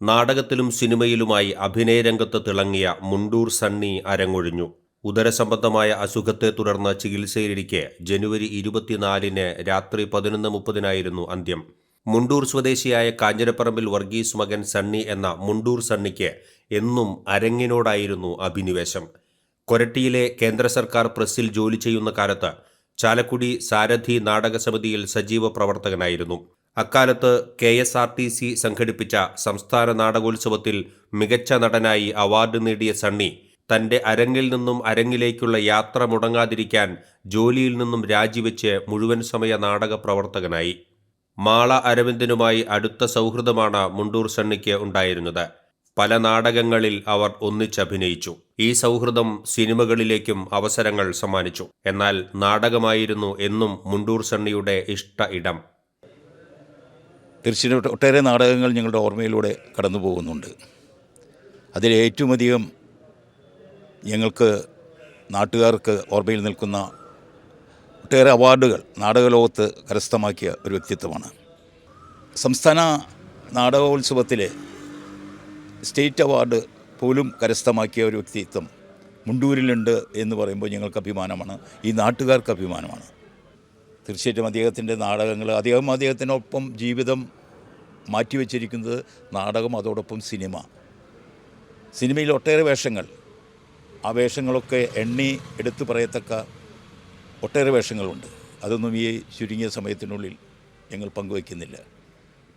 നാടകത്തിലും സിനിമയിലുമായി അഭിനയരംഗത്ത് തിളങ്ങിയ മുണ്ടൂർ സണ്ണി അരങ്ങൊഴിഞ്ഞു. ഉദരസംബന്ധമായ അസുഖത്തെ തുടർന്ന് ചികിത്സയിലിരിക്കെ ജനുവരി ഇരുപത്തിനാലിന് രാത്രി പതിനൊന്ന് മുപ്പതിനായിരുന്നു അന്ത്യം. മുണ്ടൂർ സ്വദേശിയായ കാഞ്ഞിരപ്പറമ്പിൽ വർഗീസ് മകൻ സണ്ണി എന്ന മുണ്ടൂർ സണ്ണിക്ക് എന്നും അരങ്ങിനോടായിരുന്നു അഭിനിവേശം. കൊരട്ടിയിലെ കേന്ദ്ര സർക്കാർ പ്രസ്സിൽ ജോലി ചെയ്യുന്ന കാലത്ത് ചാലക്കുടി സാരഥി നാടകസമിതിയിൽ സജീവ പ്രവർത്തകനായിരുന്നു. അക്കാലത്ത് K S R T C സംഘടിപ്പിച്ച സംസ്ഥാന നാടകോത്സവത്തിൽ മികച്ച നടനായി അവാർഡ് നേടിയ സണ്ണി തന്റെ അരങ്ങിൽ നിന്നും അരങ്ങിലേക്കുള്ള യാത്ര മുടങ്ങാതിരിക്കാൻ ജോലിയിൽ നിന്നും രാജിവെച്ച് മുഴുവൻ സമയ നാടക പ്രവർത്തകനായി. മാള അരവിന്ദനുമായി അടുത്ത സൗഹൃദമാണ് മുണ്ടൂർ സണ്ണിക്ക് ഉണ്ടായിരുന്നത്. പല നാടകങ്ങളിൽ അവർ ഒന്നിച്ചഭിനയിച്ചു. ഈ സൗഹൃദം സിനിമകളിലേക്കും അവസരങ്ങൾ സമ്മാനിച്ചു. എന്നാൽ നാടകമായിരുന്നു എന്നും മുണ്ടൂർ സണ്ണിയുടെ ഇഷ്ട ഇടം. തീർച്ചയായിട്ടും ഒട്ടേറെ നാടകങ്ങൾ ഞങ്ങളുടെ ഓർമ്മയിലൂടെ കടന്നു പോകുന്നുണ്ട്. അതിലേറ്റവുമധികം ഞങ്ങൾക്ക് നാട്ടുകാർക്ക് ഓർമ്മയിൽ നിൽക്കുന്ന ഒട്ടേറെ അവാർഡുകൾ നാടകലോകത്ത് കരസ്ഥമാക്കിയ ഒരു വ്യക്തിത്വമാണ്. സംസ്ഥാന നാടകോത്സവത്തിലെ സ്റ്റേറ്റ് അവാർഡ് പോലും കരസ്ഥമാക്കിയ ഒരു വ്യക്തിത്വം മുണ്ടൂരിലുണ്ട് എന്ന് പറയുമ്പോൾ ഞങ്ങൾക്ക് അഭിമാനമാണ്. ഈ നാട്ടുകാർക്ക് അഭിമാനമാണ്. തീർച്ചയായിട്ടും അദ്ദേഹത്തിന്റെ നാടകങ്ങൾ അദ്ദേഹം അദ്ദേഹത്തിനൊപ്പം ജീവിതം മാറ്റിവെച്ചിരിക്കുന്നത് നാടകം അതോടൊപ്പം സിനിമ. സിനിമയിൽ ഒട്ടേറെ വേഷങ്ങൾ. ആ വേഷങ്ങളൊക്കെ എണ്ണി എടുത്തു പറയത്തക്ക ഒട്ടേറെ വേഷങ്ങളുണ്ട്. അതൊന്നും ഈ ചുരുങ്ങിയ സമയത്തിനുള്ളിൽ ഞങ്ങൾ പങ്കുവയ്ക്കുന്നില്ല.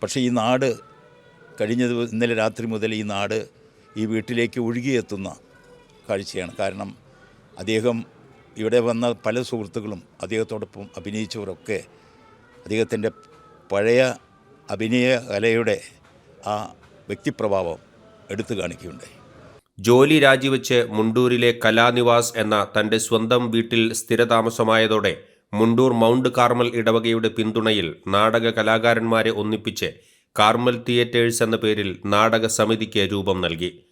പക്ഷേ ഈ നാട് കഴിഞ്ഞ ഇന്നലെ രാത്രി മുതൽ ഈ നാട് ഈ വീട്ടിലേക്ക് ഒഴുകിയെത്തുന്ന കാഴ്ചയാണ്. കാരണം അദ്ദേഹം ഇവിടെ വന്ന പല സുഹൃത്തുക്കളും അദ്ദേഹത്തോടൊപ്പം അഭിനയിച്ചവരൊക്കെ അദ്ദേഹത്തിന്റെ പഴയ അഭിനയ കലയുടെ ആ വ്യക്തിപ്രഭാവം എടുത്തു കാണിക്കുകയുണ്ടായി. ജോലി രാജിവെച്ച് മുണ്ടൂരിലെ കലാനിവാസ് എന്ന തന്റെ സ്വന്തം വീട്ടിൽ സ്ഥിരതാമസമായതോടെ മുണ്ടൂർ മൗണ്ട് കാർമൽ ഇടവകയുടെ പിന്തുണയിൽ നാടക കലാകാരന്മാരെ ഒന്നിപ്പിച്ച് കാർമൽ തിയേറ്റേഴ്സ് എന്ന പേരിൽ നാടക സമിതിക്ക് രൂപം നൽകി.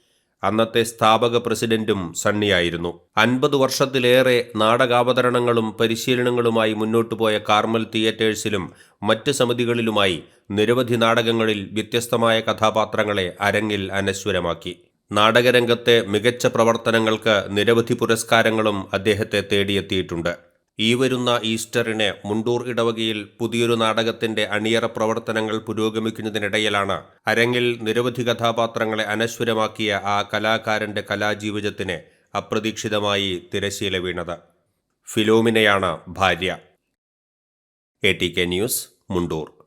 അന്നത്തെ സ്ഥാപക പ്രസിഡന്റും സണ്ണിയായിരുന്നു. അൻപത് വർഷത്തിലേറെ നാടകാവതരണങ്ങളും പരിശീലനങ്ങളുമായി മുന്നോട്ടു പോയ കാർമൽ തിയേറ്റേഴ്സിലും മറ്റ് സമിതികളിലുമായി നിരവധി നാടകങ്ങളിൽ വ്യത്യസ്തമായ കഥാപാത്രങ്ങളെ അരങ്ങിൽ അനശ്വരമാക്കി. നാടകരംഗത്തെ മികച്ച പ്രവർത്തനങ്ങൾക്ക് നിരവധി പുരസ്കാരങ്ങളും അദ്ദേഹത്തെ തേടിയെത്തിയിട്ടുണ്ട്. ഈ വരുന്ന ഈസ്റ്ററിന് മുണ്ടൂർ ഇടവകയിൽ പുതിയൊരു നാടകത്തിന്റെ അണിയറ പ്രവർത്തനങ്ങൾ പുരോഗമിക്കുന്നതിനിടയിലാണ് അരങ്ങിൽ നിരവധി കഥാപാത്രങ്ങളെ അനശ്വരമാക്കിയ ആ കലാകാരന്റെ കലാജീവിതത്തിന് അപ്രതീക്ഷിതമായി തിരശീല വീണത്. ഫിലോമിനയാണ് ഭാര്യ. A T K news Mundur.